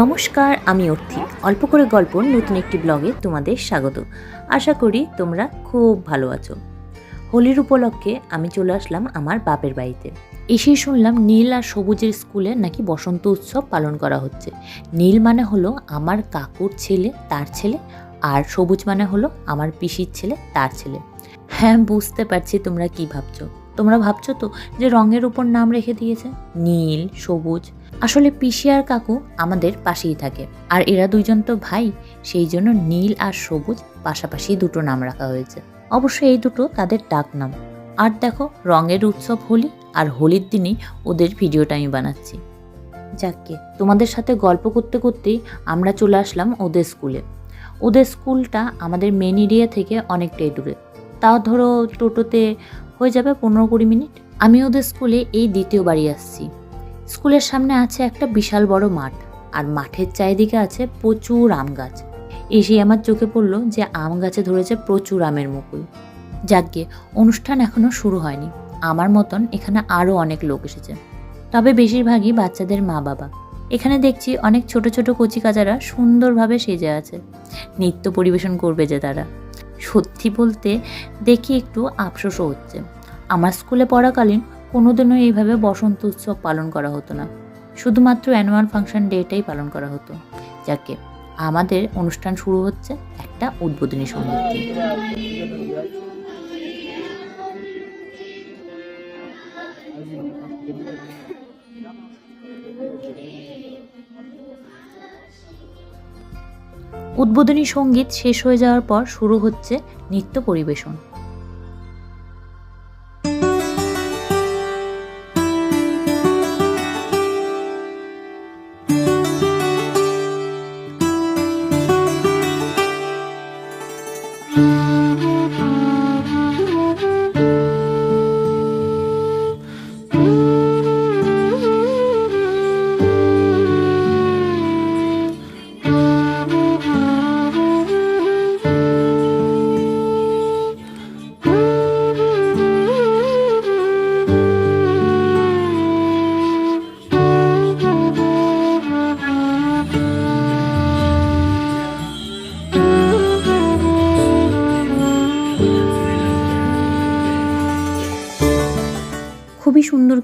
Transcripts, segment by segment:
নমস্কার, আমি অর্থি। অল্প করে গল্প, নতুন একটি ব্লগে তোমাদের স্বাগত। আশা করি তোমরা খুব ভালো আছো। হোলির উপলক্ষে আমি চলে আসলাম আমার বাপের বাড়িতে। এসে শুনলাম নীল আর সবুজের স্কুলে নাকি বসন্ত উৎসব পালন করা হচ্ছে। নীল মানে হলো আমার কাকুর ছেলে, তার ছেলে, আর সবুজ মানে হলো আমার পিসির ছেলে, তার ছেলে। হ্যাঁ বুঝতে পারছি তোমরা কি ভাবছ। তোমরা ভাবছ তো যে রঙের উপর নাম রেখে দিয়েছে? নীল, সবুজ। আসলে পিসি আর কাকু আমাদের পাশেই থাকে। আর এরা দুইজন তো ভাই, সেই জন্য নীল আর সবুজ পাশাপাশি দুটো নাম রাখা হয়েছে। অবশ্য এই দুটো তাদের ডাক নাম। আর দেখো, রঙের উৎসব হোলি আর হোলির দিনেই ওদের ভিডিওটা আমি বানাচ্ছি। যাকে তোমাদের সাথে গল্প করতে করতেই আমরা চলে আসলাম ওদের স্কুলে। ওদের স্কুলটা আমাদের মেন এরিয়া থেকে অনেকটাই দূরে। তাও ধরো টোটোতে হয়ে যাবে পনেরো কুড়ি মিনিট। আমি ওদের স্কুলে এই দ্বিতীয় বাড়ি আসছি। স্কুলের সামনে আছে একটা বিশাল বড় মাঠ, আর মাঠের চারিদিকে আছে প্রচুর আম গাছ। এসে আমার চোখে পড়ল যে আম গাছে ধরেছে প্রচুর আমের মুকুল। যাকগে, অনুষ্ঠান এখনও শুরু হয়নি। আমার মতন এখানে আরও অনেক লোক এসেছে। তবে বেশিরভাগই বাচ্চাদের মা বাবা। এখানে দেখছি অনেক ছোট ছোট কচিকাচারা সুন্দরভাবে সেজে আছে। নৃত্য পরিবেশন করবে যে তারা। সত্যি বলতে দেখি একটু আফসোসও হচ্ছে। আমার স্কুলে পড়াকালীন কোনোদিনও এইভাবে বসন্ত উৎসব পালন করা হতো না। শুধুমাত্র অ্যানুয়াল ফাংশন ডেটাই পালন করা হতো। যাকে আমাদের অনুষ্ঠান শুরু হচ্ছে একটা উদ্বোধনী সংগীত উদ্বোধনী সংগীত শেষ হয়ে যাওয়ার পর শুরু হচ্ছে নৃত্য পরিবেশন।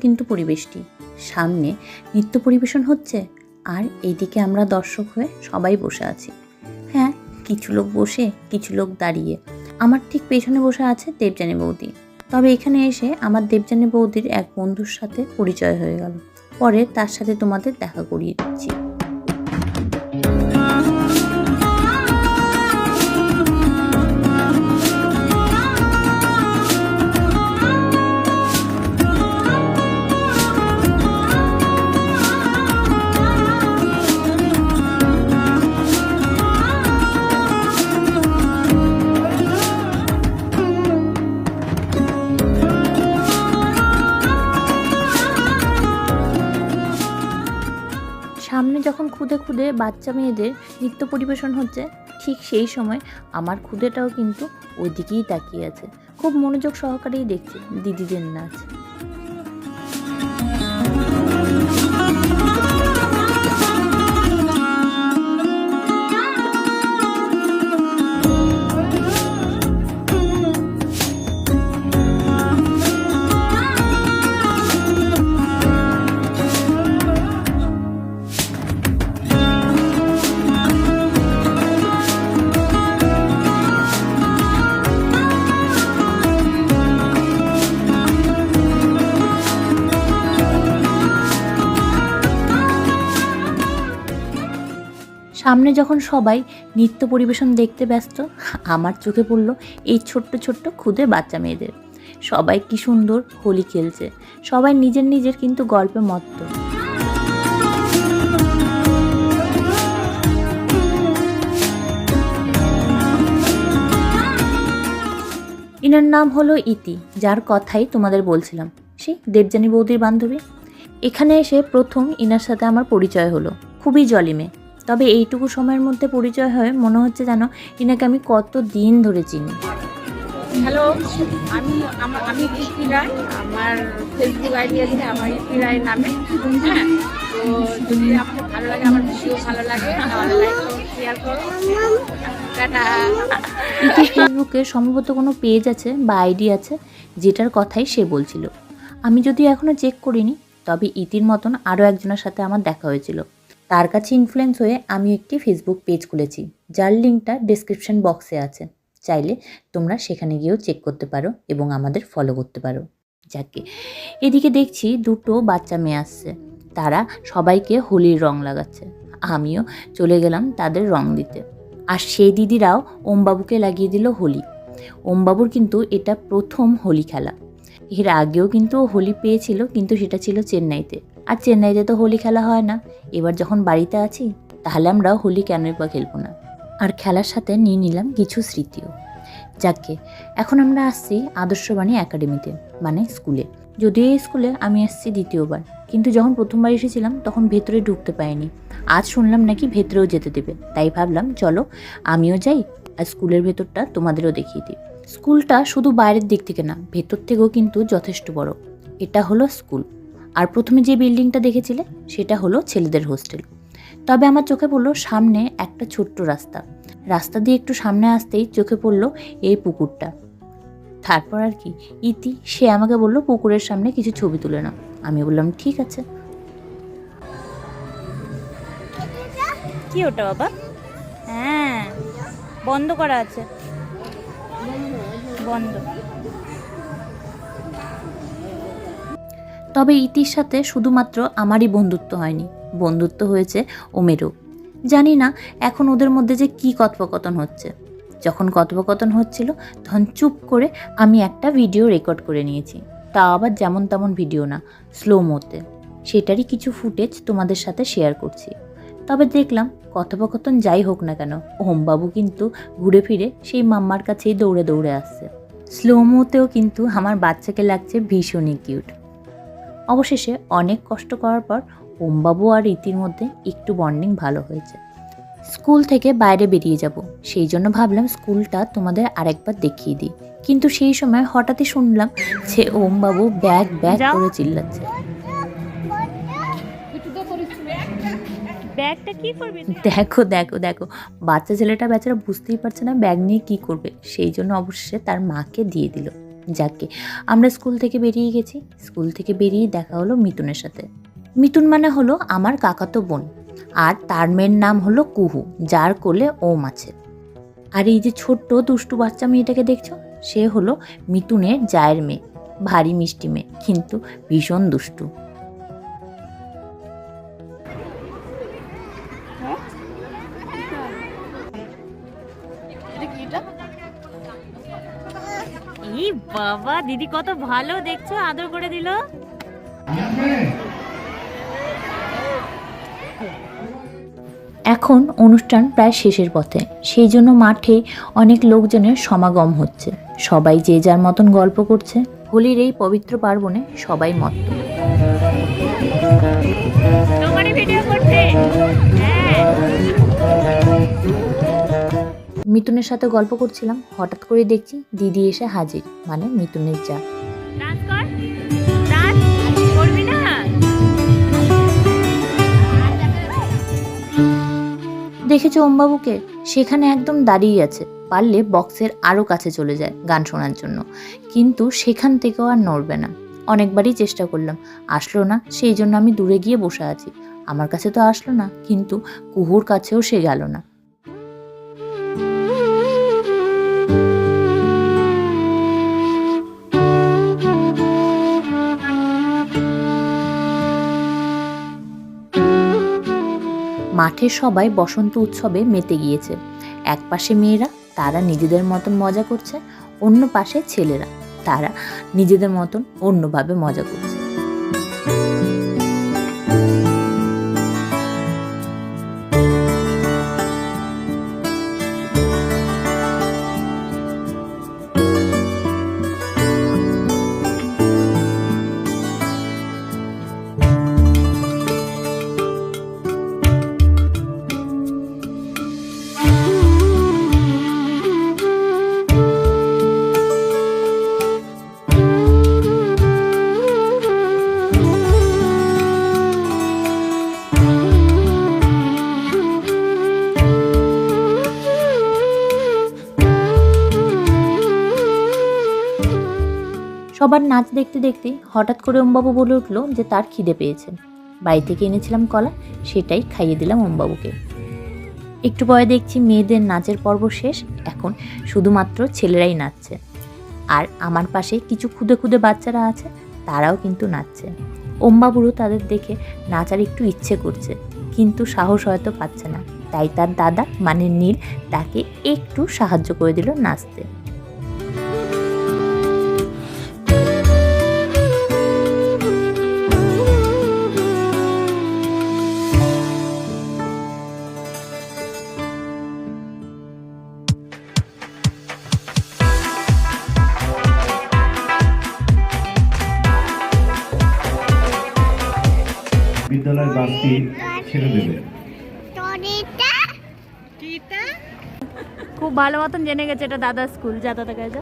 কিন্তু পরিবেশটি। সামনে নৃত্য পরিবেশন হচ্ছে আর এইদিকে আমরা দর্শক হয়ে সবাই বসে আছি। হ্যাঁ কিছু লোক বসে, কিছু লোক দাঁড়িয়ে। আমার ঠিক পেছনে বসে আছে দেবযানী বৌদি। তবে এখানে এসে আমার দেবযানী বৌদির এক বন্ধুর সাথে পরিচয় হয়ে গেল। পরে তার সাথে তোমাদের দেখা করিয়ে দিচ্ছি। সামনে যখন খুদে খুদে বাচ্চা মেয়েদের নৃত্য পরিবেশন হচ্ছে, ঠিক সেই সময় আমার খুদেটাও কিন্তু ওইদিকেই তাকিয়ে আছে। খুব মনোযোগ সহকারেই দেখছে দিদিদের নাচ সামনে যখন সবাই নৃত্য পরিবেশন দেখতে ব্যস্ত, আমার চোখে পড়ল এই ছোট্ট ছোট্ট ক্ষুদে বাচ্চা মেয়েদের। সবাই কি সুন্দর হোলি খেলছে। সবাই নিজের নিজের কিন্তু গল্পে মত্ত। ইনার নাম হলো ইতি, যার কথাই তোমাদের বলছিলাম। সেই দেবযানী বৌদির বান্ধবী। এখানে এসে প্রথম ইনার সাথে আমার পরিচয় হলো। খুবই জলি মেয়ে। তবে এইটুকু সময়ের মধ্যে পরিচয় হয় মনে হচ্ছে যেন ইনাকে আমি কত দিন ধরে চিনি। হ্যালো আমি আমি ইপি রায় আমার ফেসবুক আইডি আছে আমার ইপি রায় নামে হ্যাঁ? তো যদি আপনাদের ভালো লাগে আমার ভিডিও ভালো লাগে তাহলে লাইক করো শেয়ার করো। টাটা। ফেসবুকে সম্ভবত কোনো পেজ আছে বা আইডি আছে যেটার কথাই সে বলছিল। আমি যদি এখনও চেক করিনি তবে ইতির মতন আরও একজনের সাথে আমার দেখা হয়েছিল। তার কাছে ইনফ্লুয়েন্স হয়ে আমি একটি ফেসবুক পেজ খুলেছি, যার লিঙ্কটা ডিসক্রিপশন বক্সে আছে। চাইলে তোমরা সেখানে গিয়েও চেক করতে পারো এবং আমাদের ফলো করতে পারো। যাকে এদিকে দেখছি দুটো বাচ্চা মেয়ে আসছে, তারা সবাইকে হোলির রং লাগাচ্ছে। আমিও চলে গেলাম তাদের রং দিতে। আর সেই দিদিরাও ওমবাবুকে লাগিয়ে দিল হোলি। ওমবাবুর কিন্তু এটা প্রথম হোলি খেলা। এর আগেও কিন্তু হোলি পেয়েছিল, কিন্তু সেটা ছিল চেন্নাইতে। আর চেন্নাইতে তো হোলি খেলা হয় না। এবার যখন বাড়িতে আছি, তাহলে আমরা হোলি কেনই বা খেলব না? আর খেলার সাথে নিয়ে নিলাম কিছু স্মৃতিও। যাকে, এখন আমরা আসছি আদর্শবাণী একাডেমিতে মানে স্কুলে। যদিও এই স্কুলে আমি আসছি দ্বিতীয়বার, কিন্তু যখন প্রথমবার এসেছিলাম, তখন ভেতরে ঢুকতে পাইনি আজ শুনলাম নাকি ভেতরেও যেতে দেবে। তাই ভাবলাম, চলো, আমিও যাই, আর স্কুলের ভেতরটা তোমাদেরও দেখিয়ে দিই। স্কুলটা শুধু বাইরের দিক থেকে না, ভেতর থেকেও কিন্তু যথেষ্ট বড়। এটা হলো স্কুল। আর প্রথমে যে বিল্ডিংটা দেখেছিলে, সেটা হলো ছেলেদের হোস্টেল। তবে আমার চোখে পড়ল সামনে একটা ছোট্ট রাস্তা। রাস্তা দিয়ে একটু সামনে আসতেই চোখে পড়ল এই পুকুরটা। তারপর আর কি, ইতি, সে আমাকে বলল, পুকুরের সামনে কিছু ছবি তুলে নাও। আমি বললাম, ঠিক আছে। কি ওটা বাবা? হ্যাঁ বন্ধ করা আছে। বন্ধ। তবে ইতির সাথে শুধুমাত্র আমারই বন্ধুত্ব হয়নি। বন্ধুত্ব হয়েছে ওমেরও। জানি না এখন ওদের মধ্যে যে কি কথোপকথন হচ্ছে। যখন কথোপকথন হচ্ছিল, তখন চুপ করে আমি একটা ভিডিও রেকর্ড করে নিয়েছি। তা আবার যেমন তেমন ভিডিও না স্লো মোতে সেটারই কিছু ফুটেজ তোমাদের সাথে শেয়ার করছি। তবে দেখলাম, কথোপকথন যাই হোক না কেন, ওমবাবু কিন্তু ঘুরে ফিরে সেই মাম্মার কাছেই দৌড়ে দৌড়ে আসছে। স্লো মোতেও কিন্তু আমার বাচ্চাকে লাগছে ভীষণই কিউট অবশেষে অনেক কষ্ট করার পর ওমবাবু আর রীতির মধ্যে একটু বন্ডিং ভালো হয়েছে। স্কুল থেকে বাইরে বেরিয়ে যাব সেই জন্য ভাবলাম স্কুলটা তোমাদের আরেকবার দেখিয়ে দিই। কিন্তু সেই সময় হঠাৎই শুনলাম যে ওমবাবু ব্যাগ ব্যাগ করে চিল্লাচ্ছে। ব্যাগটা কি করবি? দেখো দেখো দেখো বাচ্চা ছেলেটা বেচারা বুঝতেই পারছে না ব্যাগ নিয়ে কি করবে। সেই জন্য অবশ্যই তার মাকে দিয়ে দিল। যাকে আমরা স্কুল থেকে বেরিয়ে গেছি। স্কুল থেকে বেরিয়ে দেখা হলো মিতুনের সাথে। মিতুন মানে হলো আমার কাকাতো বোন। আর তার মেয়ের নাম হলো কুহু, যার কোলে ওম আছে। আর এই যে ছোট্ট দুষ্টু বাচ্চা মেয়েটাকে দেখছ? সে হলো মিতুনের জায়ের মেয়ে। ভারী মিষ্টি মেয়ে, কিন্তু ভীষণ দুষ্টু। বাবা দিদি কত ভালো দেখছ আদর করে দিল। এখন অনুষ্ঠান প্রায় শেষের পথে। সেই জন্য মাঠে অনেক লোকজনের সমাগম হচ্ছে। সবাই যে যার মতন গল্প করছে। হোলির এই পবিত্র পার্বণে সবাই মত ভিডিও করতে? হ্যাঁ। মিতুনের সাথে গল্প করছিলাম হঠাৎ করে দেখছি দিদি এসে হাজির মানে মিতুনের যা। দেখেছ ওমবাবুকে? সেখানে একদম দাঁড়িয়ে আছে পারলে বক্সের আরও কাছে চলে যায় গান শোনার জন্য। কিন্তু সেখান থেকেও আর নড়বে না। অনেকবারই চেষ্টা করলাম আসলো না সেই জন্য আমি দূরে গিয়ে বসে আছি। আমার কাছে তো আসলো না কিন্তু কুহুর কাছেও সে গেল না। মাঠে সবাই বসন্ত উৎসবে মেতে গিয়েছে। এক পাশে মেয়েরা, তারা নিজেদের মতন মজা করছে, অন্য পাশে ছেলেরা। তারা নিজেদের মতন অন্যভাবে মজা করছে। সবার নাচ দেখতে দেখতে হঠাৎ করে ওমবাবু বলে উঠল যে তার খিদে পেয়েছে। বাড়ি থেকে এনেছিলাম কলা, সেটাই খাইয়ে দিলাম ওমবাবুকে। একটু পরে দেখছি মেয়েদের নাচের পর্ব শেষ, এখন শুধুমাত্র ছেলেরাই নাচছে। আর আমার পাশে কিছু খুদে খুদে বাচ্চারা আছে, তারাও কিন্তু নাচছে। ওমবাবুরও তাদের দেখে নাচার একটু ইচ্ছে করছে, কিন্তু সাহস হয়তো পাচ্ছে না। তাই তার দাদা মানে নীল, তাকে একটু সাহায্য করে দিল নাচতে। ভালো মতন জেনে গেছে এটা দাদা স্কুল। যা, দাদা কাছে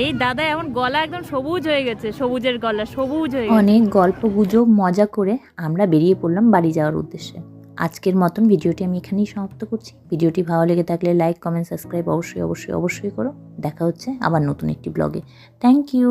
এই দাদা এমন গলা একদম সবুজ হয়ে গেছে, সবুজের গলা, সবুজ হয়ে অনেক গল্প গুজব, মজা করে আমরা বেরিয়ে পড়লাম বাড়ি যাওয়ার উদ্দেশ্যে। আজকের মতন ভিডিওটি আমি এখানেই সমাপ্ত করছি। ভিডিওটি ভালো লেগে থাকলে লাইক কমেন্ট সাবস্ক্রাইব অবশ্যই অবশ্যই অবশ্যই করো। দেখা হচ্ছে আবার নতুন একটি ব্লগে থ্যাংক ইউ